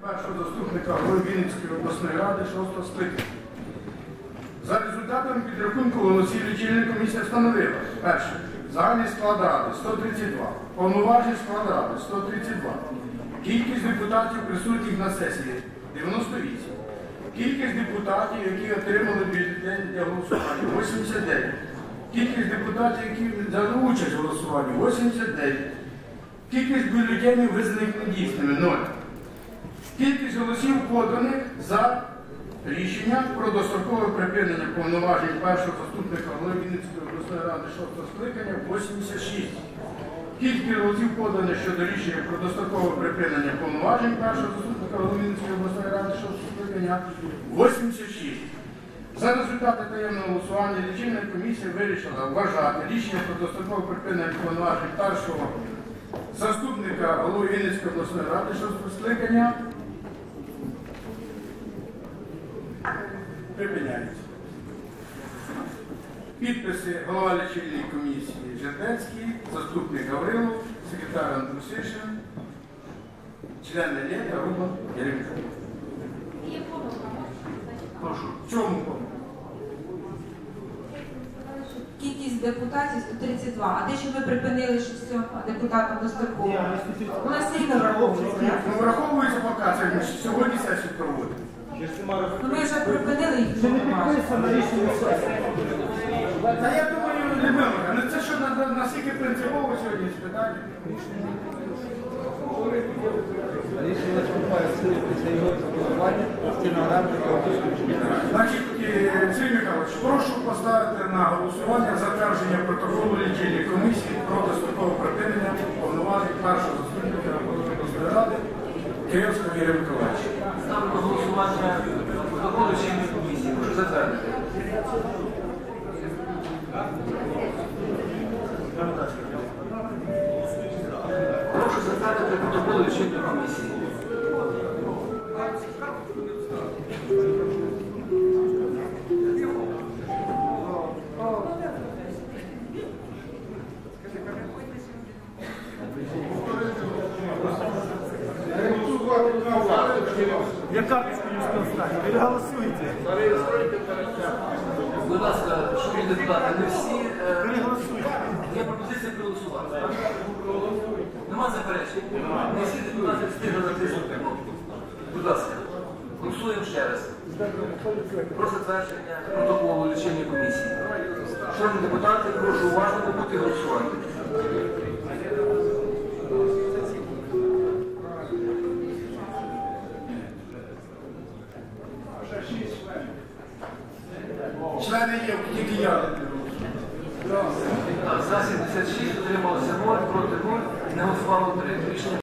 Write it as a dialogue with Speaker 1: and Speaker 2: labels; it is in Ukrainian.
Speaker 1: першого заступника голови Вінницької обласної ради 6 скликання. За результатами підрахунку голосів лічильна комісія встановила перше. Загальний склад ради 132, повноважний склад ради 132, кількість депутатів присутніх на сесії 98, кількість депутатів, які отримали бюлетень для голосування 89, кількість депутатів, які взяли участь в голосуванні 89, кількість бюлетенів визнаних недійсними 0. Кількість голосів поданих за рішення про дострокове припинення повноважень першого заступника голови Вінницької обласної ради 6 скликання 86. Кількість голосів поданих щодо рішення про дострокове припинення повноважень першого заступника голови Вінницької обласної ради 6 скликання 86. За результати таємного голосування лічильна комісія вирішила вважати рішення про дострокове припинення повноважень першого заступника голови Вінницької обласної ради 6 скликання Підписи голова лічильної комісії Жердецький, заступник Гаврилов, секретар Андрусишин, члени Лєта, Руба, Яремчук.
Speaker 2: Є помилка.
Speaker 1: Прошу. В чому помилка?
Speaker 3: Кількість депутатів 132. А те, що ми припинили, що все депутатам достроково. У нас рівно враховується.
Speaker 1: Ну, враховується поки це ми ж сьогодні сесію проводимо.
Speaker 3: Ну ми вже припинили їх вже немає.
Speaker 1: Та я думаю, Людмила, ну це що на- на- наскільки принципово сьогодні спитання?
Speaker 4: Рішення вступає в силу після його заголовування стінограми
Speaker 1: Значить, е, Сергій Михайлович, прошу поставити на голосування затвердження протоколу лічильної комісії про дострокове припинення повноважень першого заступника обласної ради Київського Юрія Миколаївича.
Speaker 5: Ставлю голосування протоколу чинної комісії. Прошу затвердити. Прошу затвердити протокол лічильної комісії.
Speaker 4: Я карточку не успел встать. Переголосуйте.
Speaker 5: Будь ласка, шановні депутати, не всі.
Speaker 4: Переголосуйте.
Speaker 5: Є пропозиція проголосувати. Будь ласка, голосуємо ще раз. Про затвердження протоколу лічильної комісії. Шановні депутати, прошу уважно побути голосувати.
Speaker 1: Члени є, тільки я.
Speaker 5: За 76 утрималося 0, проти 0, не голосувало 3. Рішення